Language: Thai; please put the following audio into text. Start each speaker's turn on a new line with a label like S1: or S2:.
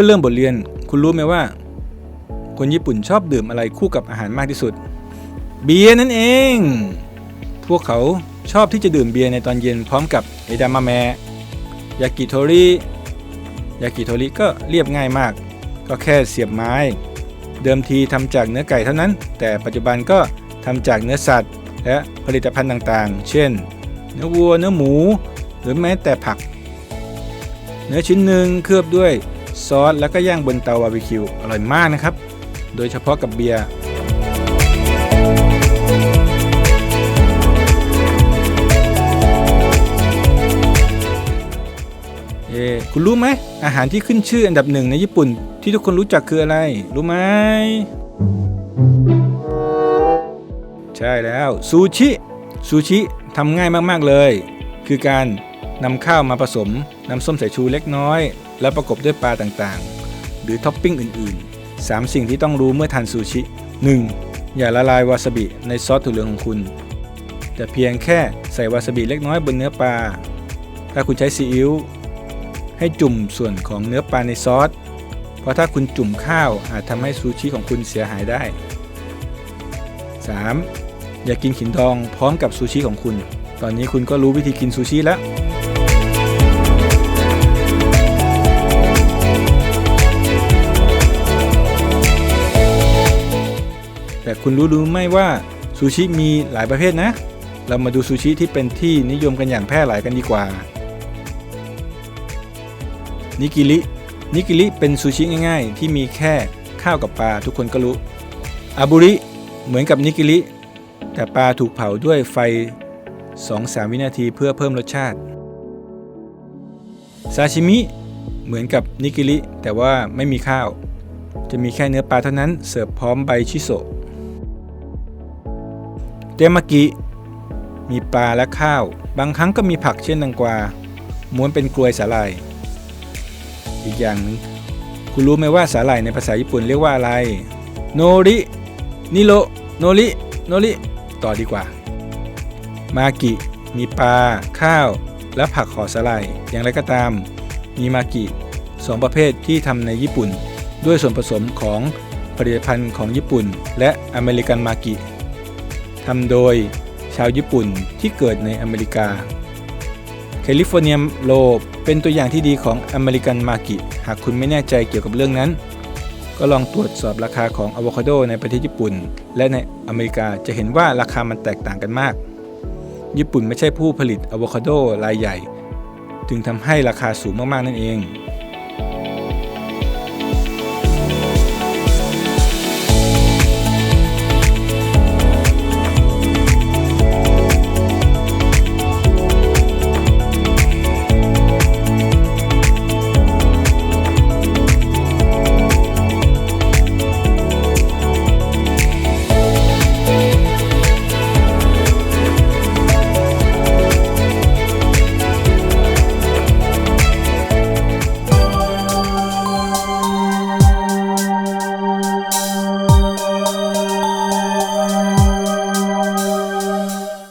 S1: พื่อเริ่มบทเรียน คุณรู้ไหมว่า คนญี่ปุ่นชอบดื่มอะไรคู่กับอาหารมากที่สุด เบียร์นั่นเอง พวกเขาชอบที่จะดื่มเบียร์ในตอนเย็นพร้อมกับเอดามะแมะยากิโทริยากิโทริก็เรียบง่ายมาก ก็แค่เสียบไม้ เดิมทีทำจากเนื้อไก่เท่านั้น แต่ปัจจุบันก็ทำจากเนื้อสัตว์ และผลิตภัณฑ์ต่างๆ เช่น เนื้อวัว เนื้อหมู หรือแม้แต่ผัก เนื้อชิ้นหนึ่งเคลือบด้วย ซอส แล้วก็ย่างบนเตาบาร์บีคิว อร่อยมากนะครับ โดยเฉพาะกับเบียร์เอ้คุณรู้ไหม อาหารที่ขึ้นชื่ออันดับหนึ่งในญี่ปุ่น ที่ทุกคนรู้จักคืออะไร รู้ไหม ใช่แล้วซูชิซูชิทำง่ายมาก ๆ เลย คือการนำข้าวมาผสมน้ำส้มสายชูเล็กน้อย แล้วประกบด้วยปลาต่างๆ หรือท็อปปิ้งอื่นๆ 3 สิ่งที่ต้องรู้เมื่อทานซูชิ 1. อย่าละลายวาซาบิในซอสถั่วเหลืองของคุณ แต่เพียงแค่ใส่วาซาบิเล็กน้อยบนเนื้อปลา ถ้าคุณใช้ซีอิ๊วให้จุ่มส่วนของเนื้อปลาในซอส เพราะถ้าคุณจุ่มข้าวอาจทำให้ซูชิของคุณเสียหายได้ 3. อย่ากินขิงดองพร้อมกับซูชิของคุณ ตอนนี้คุณก็รู้วิธีกินซูชิแล้ว คุณรู้หรือไม่ว่าซูชิมีหลายประเภทนะ เรามาดูซูชิที่เป็นที่นิยมกันอย่างแพร่หลายกันดีกว่า นิกิริ นิกิริเป็นซูชิง่ายๆ ที่มีแค่ข้าวกับปลาทุกคนก็รู้ อาบุริ เหมือนกับนิกิริ แต่ปลาถูกเผาด้วยไฟ 2-3 วินาทีเพื่อเพิ่มรสชาติ ซาชิมิ เหมือนกับนิกิริแต่ว่าไม่มีข้าว จะมีแค่เนื้อปลาเท่านั้นเสิร์ฟพร้อมใบชิโซะ เตมากิ มีปลาและข้าว บางครั้งก็มีผักเช่นแตงกวา ม้วนเป็นกลวยสาหร่าย อีกอย่างหนึงคุณรู้ไหมว่าสาหร่ายในภาษาญี่ปุ่นเรียกว่าอะไร โนริ นิโรโนริ โนริ ต่อดีกว่า มากิ มีปลา ข้าว และผักห่อสาหร่าย อย่างไรก็ตาม มีมากิสองประเภทที่ทำในญี่ปุ่น ด้วยส่วนผสมของผลิตภัณฑ์ของญี่ปุ่น และอเมริกันมากิ ทำโดยชาวญี่ปุ่นที่เกิดในอเมริกา แคลิฟอร์เนียโลเป็นตัวอย่างที่ดีของอเมริกันมากิ หากคุณไม่แน่ใจเกี่ยวกับเรื่องนั้น ก็ลองตรวจสอบราคาของอะโวคาโดในประเทศญี่ปุ่น และในอเมริกาจะเห็นว่าราคามันแตกต่างกันมาก ญี่ปุ่นไม่ใช่ผู้ผลิตอะโวคาโดรายใหญ่ จึงทำให้ราคาสูงมากๆนั่นเอง